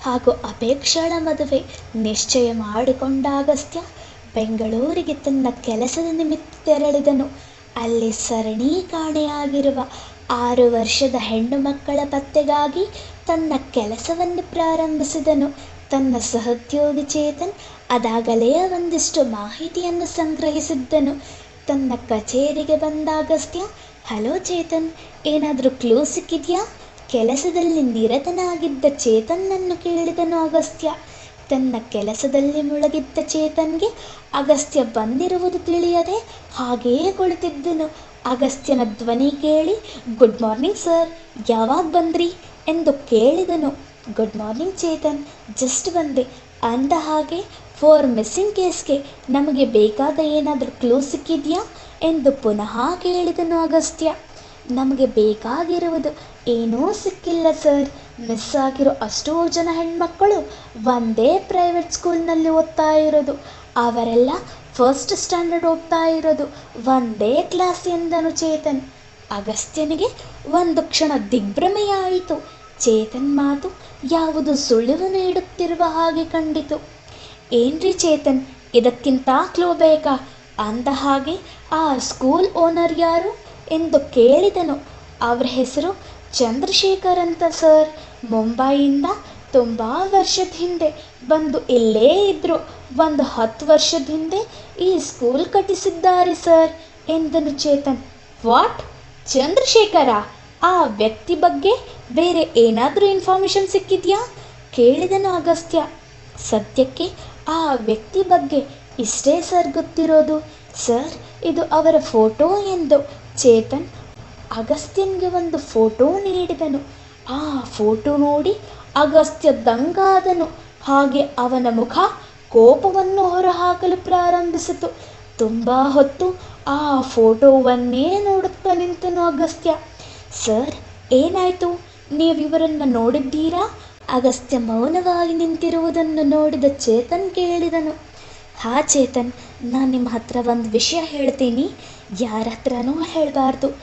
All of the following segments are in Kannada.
ಹಾಗೂ ಅಪೇಕ್ಷಳ ಮದುವೆ ನಿಶ್ಚಯ ಮಾಡಿಕೊಂಡ ಅಗಸ್ತ್ಯ ಬೆಂಗಳೂರಿಗೆ ತನ್ನ ಕೆಲಸದ ನಿಮಿತ್ತ ತೆರಳಿದನು. ಅಲ್ಲಿ ಸರಣಿ ಕಾಣೆಯಾಗಿರುವ ಆರು ವರ್ಷದ ಹೆಣ್ಣು ಮಕ್ಕಳ ಪತ್ತೆಗಾಗಿ ತನ್ನ ಕೆಲಸವನ್ನು ಪ್ರಾರಂಭಿಸಿದನು. ತನ್ನ ಸಹೋದ್ಯೋಗಿ ಚೇತನ್ ಅದಾಗಲೇ ಒಂದಿಷ್ಟು ಮಾಹಿತಿಯನ್ನು ಸಂಗ್ರಹಿಸಿದ್ದನು. ತನ್ನ ಕಚೇರಿಗೆ ಬಂದ ಅಗಸ್ತ್ಯ ಹಲೋ ಚೇತನ್, ಏನಾದರೂ ಕ್ಲೂ ಸಿಕ್ಕಿದೆಯಾ? ಕೆಲಸದಲ್ಲಿ ನಿರತನಾಗಿದ್ದ ಚೇತನ್ನನ್ನು ಕೇಳಿದನು ಅಗಸ್ತ್ಯ. ತನ್ನ ಕೆಲಸದಲ್ಲಿ ಮುಳುಗಿದ್ದ ಚೇತನ್ಗೆ ಅಗಸ್ತ್ಯ ಬಂದಿರುವುದು ತಿಳಿಯದೆ ಹಾಗೆಯೇ ಕುಳಿತಿದ್ದನು. ಅಗಸ್ತ್ಯನ ಧ್ವನಿ ಕೇಳಿ, ಗುಡ್ ಮಾರ್ನಿಂಗ್ ಸರ್, ಯಾವಾಗ ಬಂದ್ರಿ? ಎಂದು ಕೇಳಿದನು. ಗುಡ್ ಮಾರ್ನಿಂಗ್ ಚೇತನ್, ಜಸ್ಟ್ ಬಂದೆ. ಅಂದ ಹಾಗೆ, ಫೋರ್ ಮಿಸ್ಸಿಂಗ್ ಕೇಸ್ಗೆ ನಮಗೆ ಬೇಕಾದ ಏನಾದರೂ ಕ್ಲೂ ಸಿಕ್ಕಿದೆಯಾ? ಎಂದು ಪುನಃ ಕೇಳಿದನು ಅಗಸ್ತ್ಯ. ನಮಗೆ ಬೇಕಾಗಿರುವುದು. ಏನೂ ಸಿಕ್ಕಿಲ್ಲ ಸರ್ ಮಿಸ್ ಆಗಿರೋ ಅಷ್ಟೋ ಜನ ಹೆಣ್ಮಕ್ಕಳು ಒಂದೇ ಪ್ರೈವೇಟ್ ಸ್ಕೂಲ್ನಲ್ಲಿ ಓದ್ತಾ ಇರೋದು. ಅವರೆಲ್ಲ ಫಸ್ಟ್ ಸ್ಟ್ಯಾಂಡರ್ಡ್ ಹೋಗ್ತಾ ಇರೋದು. ಒಂದೇ ಕ್ಲಾಸ್ ಎಂದನು ಚೇತನ್. ಅಗಸ್ತ್ಯನಿಗೆ ಒಂದು ಕ್ಷಣ ದಿಗ್ಭ್ರಮೆಯಾಯಿತು ಚೇತನ್ ಮಾತು ಯಾವುದು ಸುಳಿವು ನೀಡುತ್ತಿರುವ ಹಾಗೆ ಕಂಡಿತು. ಏನ್ರಿ ಚೇತನ್ ಇದಕ್ಕಿಂತ ಕ್ಲೋ ಬೇಕಾ? ಅಂದ ಹಾಗೆ ಆ ಸ್ಕೂಲ್ ಓನರ್ ಯಾರು? ಎಂದು ಕೇಳಿದನು. ಅವರ ಹೆಸರು ಚಂದ್ರಶೇಖರ್ ಅಂತ ಸರ್. ಮುಂಬೈಯಿಂದ ತುಂಬ ವರ್ಷದ ಹಿಂದೆ ಬಂದು ಇಲ್ಲೇ ಇದ್ದರು ಒಂದು ಹತ್ತು ವರ್ಷದ ಹಿಂದೆ ಈ ಸ್ಕೂಲ್ ಕಟ್ಟಿಸಿದ್ದಾರೆ ಸರ್ ಎಂದನು ಚೇತನ್. ವಾಟ್? ಚಂದ್ರಶೇಖರ? ಆ ವ್ಯಕ್ತಿ ಬಗ್ಗೆ ಬೇರೆ ಏನಾದರೂ ಇನ್ಫಾರ್ಮೇಷನ್ ಸಿಕ್ಕಿದೆಯಾ? ಕೇಳಿದನು ಅಗಸ್ತ್ಯ. ಸದ್ಯಕ್ಕೆ ಆ ವ್ಯಕ್ತಿ ಬಗ್ಗೆ ಇಷ್ಟೇ ಸರ್ ಗೊತ್ತಿರೋದು. ಸರ್, ಇದು ಅವರ ಫೋಟೋ ಎಂದು ಚೇತನ್ ಅಗಸ್ತ್ಯನ್ಗೆ ಒಂದು ಫೋಟೋ ನೀಡಿದನು. ಆ ಫೋಟೋ ನೋಡಿ ಅಗಸ್ತ್ಯ ದಂಗಾದನು. ಹಾಗೆ ಅವನ ಮುಖ ಕೋಪವನ್ನು ಹೊರಹಾಕಲು ಪ್ರಾರಂಭಿಸಿತು. ತುಂಬ ಹೊತ್ತು ಆ ಫೋಟೋವನ್ನೇ ನೋಡುತ್ತಾ ನಿಂತನು ಅಗಸ್ತ್ಯ. ಸರ್, ಏನಾಯಿತು? ನೀವು ಇವರನ್ನು ನೋಡಿದ್ದೀರಾ? ಅಗಸ್ತ್ಯ ಮೌನವಾಗಿ ನಿಂತಿರುವುದನ್ನು ನೋಡಿದ ಚೇತನ್ ಕೇಳಿದನು. ಹಾ ಚೇತನ್, ನಾನು ನಿಮ್ಮ ಹತ್ರ ಒಂದು ವಿಷಯ ಹೇಳ್ತೀನಿ. ಯಾರ ಹತ್ರನೂ ಹೇಳಬಾರ್ದು.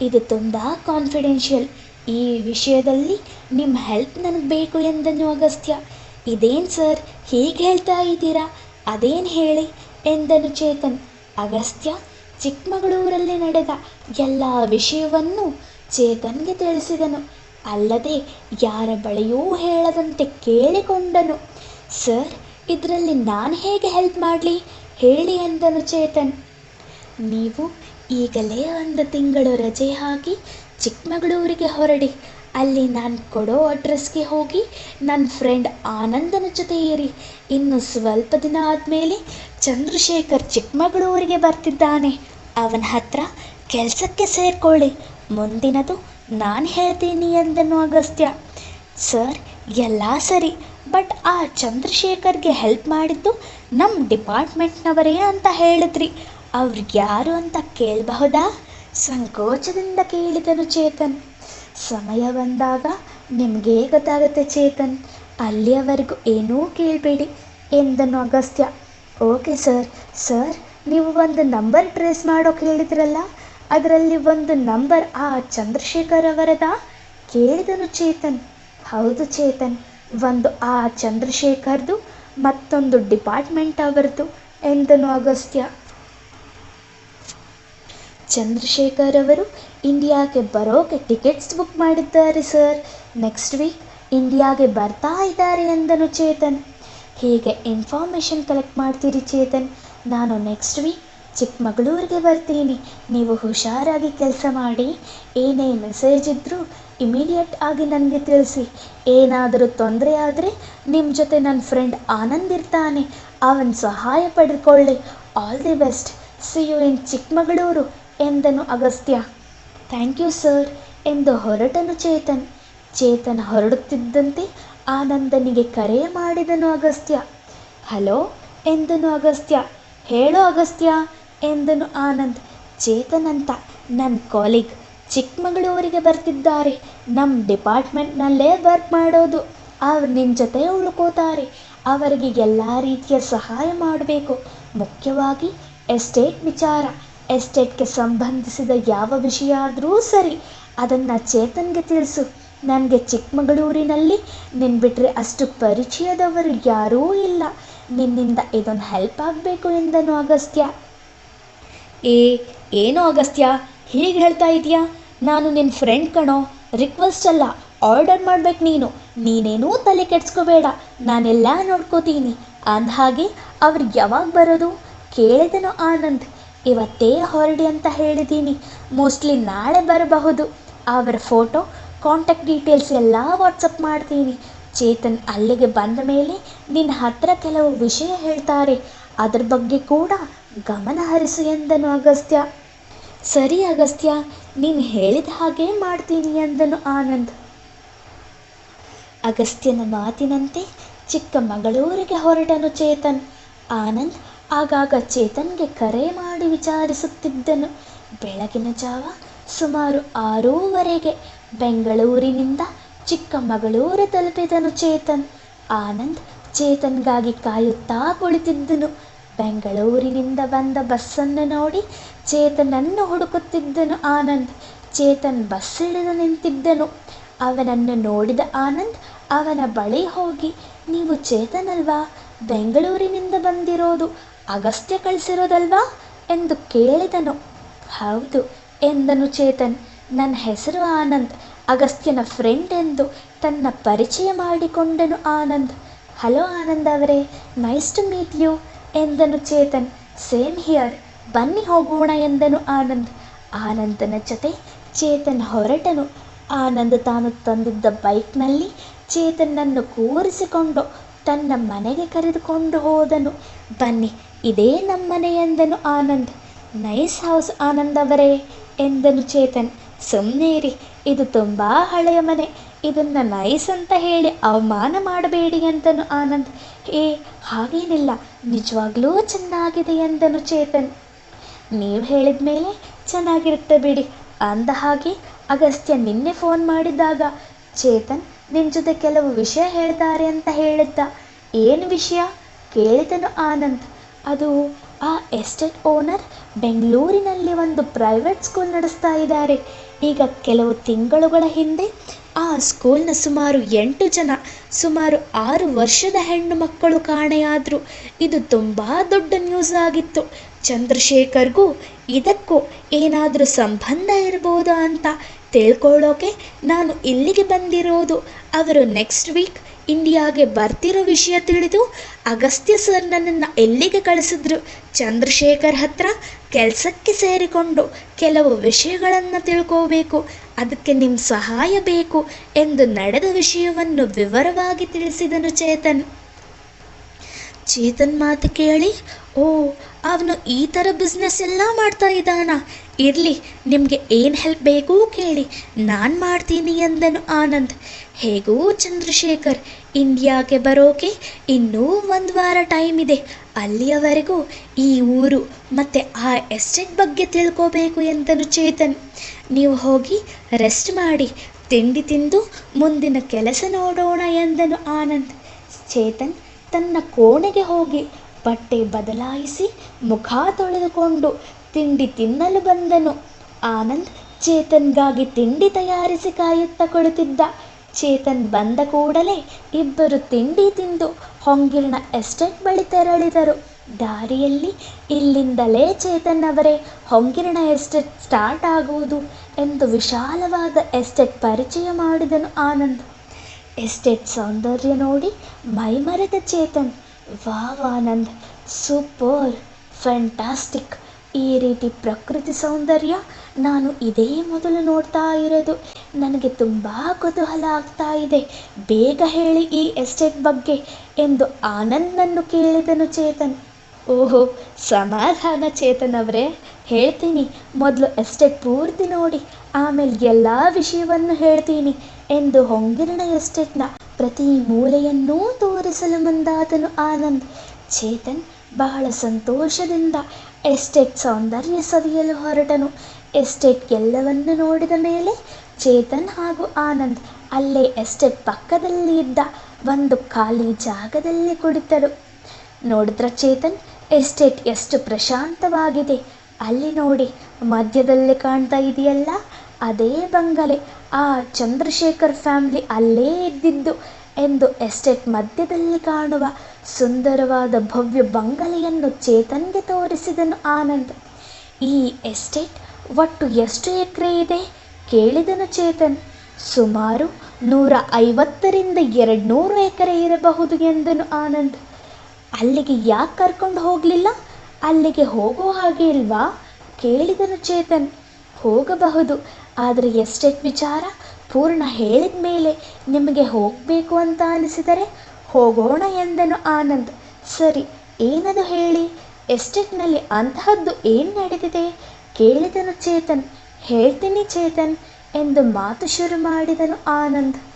ಇದು ತುಂಬ ಕಾನ್ಫಿಡೆನ್ಷಿಯಲ್ ಈ ವಿಷಯದಲ್ಲಿ ನಿಮ್ಮ ಹೆಲ್ಪ್ ನನಗೆ ಬೇಕು ಎಂದನು ಅಗಸ್ತ್ಯ. ಇದೇನು ಸರ್ ಹೀಗೆ ಹೇಳ್ತಾ ಇದ್ದೀರಾ? ಅದೇನು ಹೇಳಿ? ಎಂದನು ಚೇತನ್. ಅಗಸ್ತ್ಯ ಚಿಕ್ಕಮಗಳೂರಲ್ಲಿ ನಡೆದ ಎಲ್ಲ ವಿಷಯವನ್ನು ಚೇತನ್ಗೆ ತಿಳಿಸಿದನು. ಅಲ್ಲದೆ ಯಾರ ಬಳಿಯೂ ಹೇಳದಂತೆ ಕೇಳಿಕೊಂಡನು. ಸರ್ ಇದರಲ್ಲಿ ನಾನು ಹೇಗೆ ಹೆಲ್ಪ್ ಮಾಡಲಿ? ಹೇಳಿ, ಎಂದನು ಚೇತನ್. ನೀವು ಈಗಲೇ ಒಂದು ತಿಂಗಳು ರಜೆ ಹಾಕಿ ಚಿಕ್ಕಮಗಳೂರಿಗೆ ಹೊರಡಿ. ಅಲ್ಲಿ ನಾನು ಕೊಡೋ ಅಡ್ರೆಸ್ಗೆ ಹೋಗಿ ನನ್ನ ಫ್ರೆಂಡ್ ಆನಂದನ ಜೊತೆ ಇರಿ. ಇನ್ನು ಸ್ವಲ್ಪ ದಿನ ಆದಮೇಲೆ ಚಂದ್ರಶೇಖರ್ ಚಿಕ್ಕಮಗಳೂರಿಗೆ ಬರ್ತಿದ್ದಾನೆ. ಅವನ ಹತ್ರ ಕೆಲಸಕ್ಕೆ ಸೇರಿಕೊಳ್ಳಿ. ಮುಂದಿನದು ನಾನು ಹೇಳ್ತೀನಿ ಎಂದನು ಅಗಸ್ತ್ಯ. ಸರ್, ಎಲ್ಲ ಸರಿ. ಬಟ್ ಆ ಚಂದ್ರಶೇಖರ್ಗೆ ಹೆಲ್ಪ್ ಮಾಡಿದ್ದು ನಮ್ಮ ಡಿಪಾರ್ಟ್ಮೆಂಟ್ನವರೇ ಅಂತ ಹೇಳಿದ್ರಿ. ಅವ್ರಿಗೆ ಯಾರು ಅಂತ ಕೇಳಬಹುದಾ? ಸಂಕೋಚದಿಂದ ಕೇಳಿದನು ಚೇತನ್. ಸಮಯ ಬಂದಾಗ ನಿಮಗೇ ಗೊತ್ತಾಗುತ್ತೆ ಚೇತನ್? ಅಲ್ಲಿಯವರೆಗೂ ಏನೂ ಕೇಳಬೇಡಿ ಎಂದನು ಅಗಸ್ತ್ಯ. ಓಕೆ ಸರ್ ಸರ್, ನೀವು ಒಂದು ನಂಬರ್ ಟ್ರೇಸ್ ಮಾಡೋಕೆ ಹೇಳಿದ್ರಲ್ಲ? ಅದರಲ್ಲಿ ಒಂದು ನಂಬರ್ ಆ ಚಂದ್ರಶೇಖರ್ ಅವರದ? ಕೇಳಿದನು ಚೇತನ್. ಹೌದು ಚೇತನ್, ಒಂದು ಆ ಚಂದ್ರಶೇಖರ್ದು ಮತ್ತೊಂದು ಡಿಪಾರ್ಟ್ಮೆಂಟ್ ಅವರದು ಎಂದನು ಅಗಸ್ತ್ಯ. ಚಂದ್ರಶೇಖರ್ ಅವರು ಇಂಡಿಯಾಗೆ ಬರೋಕೆ ಟಿಕೆಟ್ಸ್ ಬುಕ್ ಮಾಡಿದ್ದಾರೆ ಸರ್ ನೆಕ್ಸ್ಟ್ ವೀಕ್ ಇಂಡಿಯಾಗೆ ಬರ್ತಾ ಇದ್ದಾರೆ ಎಂದನು ಚೇತನ್. ಹೇಗೆ ಇನ್ಫಾರ್ಮೇಷನ್ ಕಲೆಕ್ಟ್ ಮಾಡ್ತೀರಿ ಚೇತನ್? ನಾನು ನೆಕ್ಸ್ಟ್ ವೀಕ್ ಚಿಕ್ಕಮಗಳೂರಿಗೆ ಬರ್ತೀನಿ. ನೀವು ಹುಷಾರಾಗಿ ಕೆಲಸ ಮಾಡಿ, ಏನೇ ಮೆಸೇಜ್ ಇದ್ದರೂ ಇಮಿಡಿಯೇಟ್ ಆಗಿ ನನಗೆ ತಿಳಿಸಿ. ಏನಾದರೂ ತೊಂದರೆ ಆದರೆ ನಿಮ್ಮ ಜೊತೆ ನನ್ನ ಫ್ರೆಂಡ್ ಆನಂದ್ ಇರ್ತಾನೆ. ಅವನ ಸಹಾಯ ಪಡೆದುಕೊಳ್ಳಿ all the best see you in Chikkamagaluru. ಎಂದನು ಅಗಸ್ತ್ಯ. ಥ್ಯಾಂಕ್ ಯು ಸರ್ ಎಂದು ಹೊರಟನು ಚೇತನ್. ಚೇತನ್ ಹೊರಡುತ್ತಿದ್ದಂತೆ ಆನಂದನಿಗೆ ಕರೆ ಮಾಡಿದನು ಅಗಸ್ತ್ಯ. ಹಲೋ ಎಂದನು ಅಗಸ್ತ್ಯ. ಹೇಳೋ ಅಗಸ್ತ್ಯ ಎಂದನು ಆನಂದ್. ಚೇತನ್ ಅಂತ ನನ್ನ ಕಾಲಿಗ್ ಚಿಕ್ಕಮಗಳೂರಿಗೆ ಬರ್ತಿದ್ದಾರೆ. ನಮ್ಮ ಡಿಪಾರ್ಟ್ಮೆಂಟ್ನಲ್ಲೇ ವರ್ಕ್ ಮಾಡೋದು. ಅವ್ರು ನಿಮ್ಮ ಜೊತೆ ಉಳ್ಕೋತಾರೆ. ಅವರಿಗೆ ಎಲ್ಲ ರೀತಿಯ ಸಹಾಯ ಮಾಡಬೇಕು. ಮುಖ್ಯವಾಗಿ ಎಸ್ಟೇಟ್ ವಿಚಾರ. ಎಸ್ಟೇಟ್ಗೆ ಸಂಬಂಧಿಸಿದ ಯಾವ ವಿಷಯ ಆದರೂ ಸರಿ, ಅದನ್ನು ಚೇತನ್ಗೆ ತಿಳಿಸು. ನನಗೆ ಚಿಕ್ಕಮಗಳೂರಿನಲ್ಲಿ ನಿನ್ನ ಬಿಟ್ಟರೆ ಅಷ್ಟು ಪರಿಚಯದವರು ಯಾರೂ ಇಲ್ಲ. ನಿನ್ನಿಂದ ಇದೊಂದು ಹೆಲ್ಪ್ ಆಗಬೇಕು ಎಂದನು ಅಗಸ್ತ್ಯ ಏ, ಏನು ಅಗಸ್ತ್ಯ ಹೀಗೆ ಹೇಳ್ತಾ ಇದೆಯಾ ನಾನು ನಿನ್ನ ಫ್ರೆಂಡ್ ಕಣೋ. ರಿಕ್ವೆಸ್ಟ್ ಅಲ್ಲ, ಆರ್ಡರ್ ಮಾಡ್ಬೇಕು ನೀನು. ನೀನೇನೂ ತಲೆ ಕೆಡ್ಸ್ಕೋಬೇಡ. ನಾನೆಲ್ಲ ನೋಡ್ಕೋತೀನಿ. ಅಂದಹಾಗೆ ಅವ್ರು ಯಾವಾಗ ಬರೋದು? ಕೇಳಿದನು ಆನಂದ್. ಇವತ್ತೇ ಹೊರಡಿ ಅಂತ ಹೇಳಿದ್ದೀನಿ ಮೋಸ್ಟ್ಲಿ ನಾಳೆ ಬರಬಹುದು. ಅವರ ಫೋಟೋ ಕಾಂಟ್ಯಾಕ್ಟ್ ಡೀಟೇಲ್ಸ್ ಎಲ್ಲ ವಾಟ್ಸಪ್ ಮಾಡ್ತೀನಿ. ಚೇತನ್ ಅಲ್ಲಿಗೆ ಬಂದ ಮೇಲೆ ನಿನ್ನ ಹತ್ರ ಕೆಲವು ವಿಷಯ ಹೇಳ್ತಾರೆ. ಅದರ ಬಗ್ಗೆ ಕೂಡ ಗಮನ ಹರಿಸು ಎಂದನು ಅಗಸ್ತ್ಯ. ಸರಿ ಅಗಸ್ತ್ಯ, ನೀನು ಹೇಳಿದ ಹಾಗೆ ಮಾಡ್ತೀನಿ ಎಂದನು ಆನಂದ್. ಅಗಸ್ತ್ಯನ ಮಾತಿನಂತೆ ಚಿಕ್ಕಮಗಳೂರಿಗೆ ಹೊರಟನು ಚೇತನ್. ಆನಂದ್ ಆಗಾಗ ಚೇತನ್ಗೆ ಕರೆ ಮಾಡಿ ವಿಚಾರಿಸುತ್ತಿದ್ದನು. ಬೆಳಗಿನ ಜಾವ ಸುಮಾರು ಆರೂವರೆಗೆ ಬೆಂಗಳೂರಿನಿಂದ ಚಿಕ್ಕಮಗಳೂರು ತಲುಪಿದನು ಚೇತನ್. ಆನಂದ್ ಚೇತನ್ಗಾಗಿ ಕಾಯುತ್ತಾ ಕುಳಿತಿದ್ದನು. ಬೆಂಗಳೂರಿನಿಂದ ಬಂದ ಬಸ್ಸನ್ನು ನೋಡಿ ಚೇತನನ್ನು ಹುಡುಕುತ್ತಿದ್ದನು ಆನಂದ್. ಚೇತನ್ ಬಸ್ ಹಿಡಿದು ನಿಂತಿದ್ದನು. ಅವನನ್ನು ನೋಡಿದ ಆನಂದ್, ಅವನ ಬಳಿ ಹೋಗಿ, ನೀವು ಚೇತನ್ ಅಲ್ವಾ ಬೆಂಗಳೂರಿನಿಂದ ಬಂದಿರೋದು ಅಗಸ್ತ್ಯ ಕಳಿಸಿರೋದಲ್ವಾ ಎಂದು ಕೇಳಿದನು. ಹೌದು ಎಂದನು ಚೇತನ್. ನನ್ನ ಹೆಸರು ಆನಂದ್. ಅಗಸ್ತ್ಯನ ಫ್ರೆಂಡ್ ಎಂದು ತನ್ನ ಪರಿಚಯ ಮಾಡಿಕೊಂಡನು ಆನಂದ್. ಹಲೋ ಆನಂದ್ ಅವರೇ ನೈಸ್ ಟು ಮೀಟ್ ಯು ಎಂದನು ಚೇತನ್. ಸೇಮ್ ಹಿಯರ್ ಬನ್ನಿ ಹೋಗೋಣ, ಎಂದನು ಆನಂದ್. ಆನಂದನ ಜೊತೆ ಚೇತನ್ ಹೊರಟನು. ಆನಂದ್ ತಾನು ತಂದಿದ್ದ ಬೈಕ್ನಲ್ಲಿ ಚೇತನ್ನನ್ನು ಕೂರಿಸಿಕೊಂಡು ತನ್ನ ಮನೆಗೆ ಕರೆದುಕೊಂಡು ಹೋದನು. ಬನ್ನಿ ಇದೇ ನಮ್ಮನೆ ಎಂದನು ಆನಂದ್. ನೈಸ್ ಹೌಸ್ ಆನಂದ್ ಅವರೇ ಎಂದನು ಚೇತನ್. ಸುಮ್ಮನೇರಿ ಇದು ತುಂಬ ಹಳೆಯ ಮನೆ. ಇದನ್ನು ನೈಸ್ ಅಂತ ಹೇಳಿ ಅವಮಾನ ಮಾಡಬೇಡಿ ಎಂದನು ಆನಂದ್. ಏ ಹಾಗೇನಿಲ್ಲ, ನಿಜವಾಗ್ಲೂ ಚೆನ್ನಾಗಿದೆ ಎಂದನು ಚೇತನ್. ನೀವು ಹೇಳಿದ ಮೇಲೆ ಚೆನ್ನಾಗಿರುತ್ತೆ ಬಿಡಿ. ಅಂದ ಹಾಗೆ ಅಗಸ್ತ್ಯ ನಿನ್ನೆ ಫೋನ್ ಮಾಡಿದಾಗ ಚೇತನ್ ನಿನ್ನ ಜೊತೆ ಕೆಲವು ವಿಷಯ ಹೇಳ್ತಾರೆ ಅಂತ ಹೇಳಿದ್ದ. ಏನು ವಿಷಯ? ಕೇಳಿದನು ಆನಂದ್. ಅದು ಆ ಎಸ್ಟೇಟ್ ಓನರ್ ಬೆಂಗಳೂರಿನಲ್ಲಿ ಒಂದು ಪ್ರೈವೇಟ್ ಸ್ಕೂಲ್ ನಡೆಸ್ತಾ ಇದ್ದಾರೆ. ಈಗ ಕೆಲವು ತಿಂಗಳುಗಳ ಹಿಂದೆ ಆ ಸ್ಕೂಲ್ನ ಸುಮಾರು ಎಂಟು ಜನ, ಸುಮಾರು ಆರು ವರ್ಷದ ಹೆಣ್ಣು ಮಕ್ಕಳು ಕಾಣೆಯಾದರು. ಇದು ತುಂಬ ದೊಡ್ಡ ನ್ಯೂಸ್ ಆಗಿತ್ತು. ಚಂದ್ರಶೇಖರ್ಗೂ ಇದಕ್ಕೂ ಏನಾದರೂ ಸಂಬಂಧ ಇರ್ಬೋದು ಅಂತ ತಿಳ್ಕೊಳ್ಳೋಕೆ ನಾನು ಇಲ್ಲಿಗೆ ಬಂದಿರೋದು. ಅವರು ನೆಕ್ಸ್ಟ್ ವೀಕ್ ಇಂಡಿಯಾಗೆ ಬರ್ತಿರೋ ವಿಷಯ ತಿಳಿದು ಅಗಸ್ತ್ಯ ಸರ್ ನನ್ನನ್ನು ಎಲ್ಲಿಗೆ ಕಳಿಸಿದ್ರು ಚಂದ್ರಶೇಖರ್ ಹತ್ರ ಕೆಲಸಕ್ಕೆ ಸೇರಿಕೊಂಡು ಕೆಲವು ವಿಷಯಗಳನ್ನು ತಿಳ್ಕೋಬೇಕು, ಅದಕ್ಕೆ ನಿಮ್ಮ ಸಹಾಯ ಬೇಕು ಎಂದು ನಡೆದ ವಿಷಯವನ್ನು ವಿವರವಾಗಿ ತಿಳಿಸಿದನು ಚೇತನ್. ಚೇತನ್ ಮಾತು ಕೇಳಿ, ಓ, ಅವನು ಈ ಥರ ಬಿಸ್ನೆಸ್ ಎಲ್ಲ ಮಾಡ್ತಾ ಇದ್ದಾನ. ಇರಲಿ, ನಿಮಗೆ ಏನು ಹೆಲ್ಪ್ ಬೇಕು ಕೇಳಿ. ನಾನು ಮಾಡ್ತೀನಿ ಎಂದನು ಆನಂದ್. ಹೇಗೂ ಚಂದ್ರಶೇಖರ್, ಇಂಡಿಯಾಗೆ ಬರೋಕೆ ಇನ್ನೂ ಒಂದು ವಾರ ಟೈಮ್ ಇದೆ. ಅಲ್ಲಿಯವರೆಗೂ ಈ ಊರು ಮತ್ತು ಆ ಎಸ್ಟೇಟ್ ಬಗ್ಗೆ ತಿಳ್ಕೋಬೇಕು ಎಂದನು ಚೇತನ್. ನೀವು ಹೋಗಿ ರೆಸ್ಟ್ ಮಾಡಿ, ತಿಂಡಿ ತಿಂದು ಮುಂದಿನ ಕೆಲಸ ನೋಡೋಣ ಎಂದನು ಆನಂದ್. ಚೇತನ್ ತನ್ನ ಕೋಣೆಗೆ ಹೋಗಿ ಬಟ್ಟೆ ಬದಲಾಯಿಸಿ ಮುಖ ತೊಳೆದುಕೊಂಡು ತಿಂಡಿ ತಿನ್ನಲು ಬಂದನು. ಆನಂದ್ ಚೇತನ್ಗಾಗಿ ತಿಂಡಿ ತಯಾರಿಸಿ ಕಾಯುತ್ತಾ ಕುಳಿತಿದ್ದ. ಚೇತನ್ ಬಂದ ಕೂಡಲೇ ಇಬ್ಬರು ತಿಂಡಿ ತಿಂದು ಹೊಂಗಿರಣ ಎಸ್ಟೇಟ್ ಬಳಿ ತೆರಳಿದರು. ದಾರಿಯಲ್ಲಿ ಇಲ್ಲಿಂದಲೇ ಚೇತನ್ ಅವರೇ ಹೊಂಗಿರಣ ಎಸ್ಟೇಟ್ ಸ್ಟಾರ್ಟ್ ಆಗುವುದು ಎಂದು ವಿಶಾಲವಾದ ಎಸ್ಟೇಟ್ ಪರಿಚಯ ಮಾಡಿದನು ಆನಂದ್. ಎಸ್ಟೇಟ್ ಸೌಂದರ್ಯ ನೋಡಿ ಮೈಮರೆತ Chetan wow Anand super fantastic ಈ ರೀತಿ ಪ್ರಕೃತಿ ಸೌಂದರ್ಯ ನಾನು ಇದೇ ಮೊದಲು ನೋಡ್ತಾ ಇರೋದು. ನನಗೆ ತುಂಬ ಕುತೂಹಲ ಆಗ್ತಾ ಇದೆ. ಬೇಗ ಹೇಳಿ ಈ ಎಸ್ಟೇಟ್ ಬಗ್ಗೆ ಎಂದು ಆನಂದನ್ನು ಕೇಳಿದನು ಚೇತನ್. ಓಹೋ, ಸಮಾಧಾನ ಚೇತನ್ ಅವರೇ. ಹೇಳ್ತೀನಿ, ಮೊದಲು ಎಸ್ಟೇಟ್ ಪೂರ್ತಿ ನೋಡಿ, ಆಮೇಲೆ ಎಲ್ಲ ವಿಷಯವನ್ನು ಹೇಳ್ತೀನಿ. ಎಂದು ಹೊಂಗಿರಣ ಎಸ್ಟೇಟ್ನ ಪ್ರತಿ ಮೂಲೆಯನ್ನೂ ತೋರಿಸಲು ಮುಂದಾದನು ಆನಂದ್. ಚೇತನ್ ಬಹಳ ಸಂತೋಷದಿಂದ ಎಸ್ಟೇಟ್ ಸೌಂದರ್ಯ ಸವಿಯಲು ಹೊರಟನು. ಎಸ್ಟೇಟ್ ಎಲ್ಲವನ್ನು ನೋಡಿದ ಮೇಲೆ ಚೇತನ್ ಹಾಗೂ ಆನಂದ್ ಅಲ್ಲೇ ಎಸ್ಟೇಟ್ ಪಕ್ಕದಲ್ಲಿ ಇದ್ದ ಒಂದು ಖಾಲಿ ಜಾಗದಲ್ಲಿ ಕುಳಿತರು. ನೋಡಿದ್ರ ಚೇತನ್, ಎಸ್ಟೇಟ್ ಎಷ್ಟು ಪ್ರಶಾಂತವಾಗಿದೆ. ಅಲ್ಲಿ ನೋಡಿ ಮಧ್ಯದಲ್ಲಿ ಕಾಣ್ತಾ ಇದೆಯಲ್ಲ, ಅದೇ ಬಂಗಲೆ. ಆ ಚಂದ್ರಶೇಖರ್ ಫ್ಯಾಮಿಲಿ ಅಲ್ಲೇ ಇದ್ದಿದ್ದು ಎಂದು ಎಸ್ಟೇಟ್ ಮಧ್ಯದಲ್ಲಿ ಕಾಣುವ ಸುಂದರವಾದ ಭವ್ಯ ಬಂಗಲೆಯನ್ನು ಚೇತನ್ಗೆ ತೋರಿಸಿದನು ಆನಂದ್. ಈ ಎಸ್ಟೇಟ್ ಒಟ್ಟು ಎಷ್ಟು ಎಕರೆ ಇದೆ? ಕೇಳಿದನು ಚೇತನ್. ಸುಮಾರು ನೂರ ಐವತ್ತರಿಂದ ಎರಡು ನೂರು ಎಕರೆ ಇರಬಹುದು ಎಂದನು ಆನಂದ್. ಅಲ್ಲಿಗೆ ಯಾಕೆ ಕರ್ಕೊಂಡು ಹೋಗಲಿಲ್ಲ? ಅಲ್ಲಿಗೆ ಹೋಗೋ ಹಾಗೆ ಇಲ್ವಾ? ಕೇಳಿದನು ಚೇತನ್. ಹೋಗಬಹುದು. ಆದರೆ ಎಸ್ಟೇಟ್ ವಿಚಾರ ಪೂರ್ಣ ಹೇಳಿದ ಮೇಲೆ ನಿಮಗೆ ಹೋಗಬೇಕು ಅಂತ ಅನಿಸಿದರೆ ಹೋಗೋಣ ಎಂದನು ಆನಂದ್. ಸರಿ, ಏನದು ಹೇಳಿ? ಎಸ್ಟೇಟ್ನಲ್ಲಿ ಅಂತಹದ್ದು ಏನು ನಡೆದಿದೆ? ಕೇಳಿದನು ಚೇತನ್, ಹೇಳ್ತೀನಿ ಚೇತನ್ ಎಂದು ಮಾತು ಶುರು ಮಾಡಿದನು ಆನಂದ್.